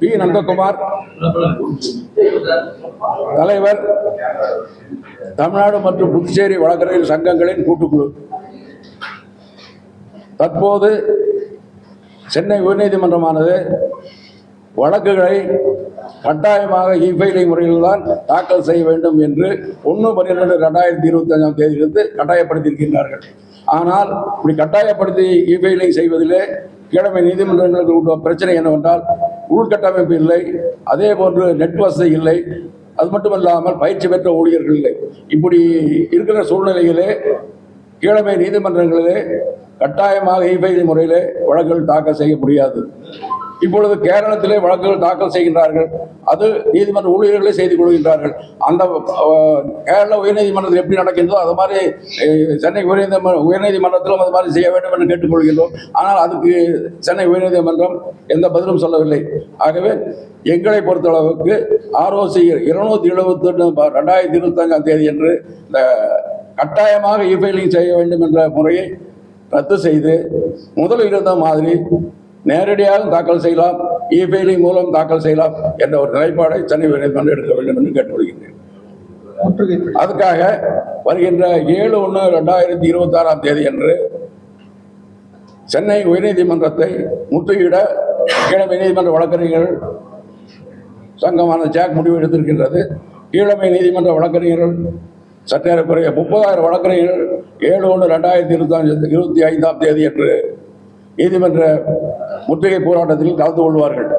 B Nandakumar. தலைவர் தமிழ்நாடு மற்றும் புதுச்சேரி வழக்கறிஞர் சங்கங்களின் கூட்டுக்குழு. தற்போது சென்னை உயர்நீதிமன்றமானது வழக்குகளை கட்டாயமாக இஃபைலிங் முறையில்தான் தாக்கல் செய்ய வேண்டும் என்று ஒன்று பன்னிரெண்டு ரெண்டாயிரத்தி இருபத்தி அஞ்சாம் தேதியிலிருந்து கட்டாயப்படுத்தியிருக்கின்றார்கள். ஆனால் இப்படி கட்டாயப்படுத்தி இஃபைலிங் செய்வதிலே கீழமை நீதிமன்றங்களுக்கு உள்ள பிரச்சனை என்னவென்றால் உள்கட்டமைப்பு இல்லை அதே போன்று நெட் வசதி இல்லை. அது மட்டுமல்லாமல் பயிற்சி பெற்ற ஊழியர்கள் இல்லை. இப்படி இருக்கிற சூழ்நிலையிலே கீழமை நீதிமன்றங்களிலே கட்டாயமாக இ முறையிலே வழக்குகள் தாக்கல் செய்ய முடியாது. இப்பொழுது கேரளத்திலே வழக்குகள் தாக்கல் செய்கின்றார்கள். அது நீதிமன்ற ஊழியர்களே செய்து கொள்கின்றார்கள். அந்த கேரள உயர்நீதிமன்றத்தில் எப்படி நடக்கின்றதோ அது மாதிரி சென்னை உயர்நீதிமன்ற உயர்நீதிமன்றத்திலும் அது மாதிரி செய்ய வேண்டும் என்று கேட்டுக்கொள்கின்றோம். ஆனால் அதுக்கு சென்னை உயர்நீதிமன்றம் எந்த பதிலும் சொல்லவில்லை. ஆகவே எங்களை பொறுத்தளவுக்கு ஆர்ஓசி இருநூத்தி எழுபத்தொன்று ரெண்டாயிரத்தி இருபத்தஞ்சாம் தேதி என்று இந்த கட்டாயமாக இஃபைலிங் செய்ய வேண்டும் என்ற முறையை ரத்து செய்து முதலில் இருந்த மாதிரி நேரடியாக தாக்கல் செய்யலாம் இபெயிலிங் மூலம் தாக்கல் செய்யலாம் என்ற ஒரு நிலைப்பாடை சென்னை உயர்நீதிமன்றம் எடுக்க வேண்டும் என்று கேட்டுக்கொள்கின்றேன். அதுக்காக வருகின்ற ஏழு ஒன்று ரெண்டாயிரத்தி இருபத்தாறாம் தேதி அன்று சென்னை உயர்நீதிமன்றத்தை முற்றுகையிட கீழமை நீதிமன்ற வழக்கறிஞர்கள் சங்கமான ஜாக் முடிவு எடுத்திருக்கின்றது. கீழமை நீதிமன்ற வழக்கறிஞர்கள் சற்றேறக்குறைய முப்பதாயிரம் வழக்கறிஞர்கள் ஏழு ஒன்று ரெண்டாயிரத்தி இருபத்தி இருபத்தி ஐந்தாம் தேதி அன்று நீதிமன்ற முற்றுகை போராட்டத்தில் கலந்து கொள்வார்கள்.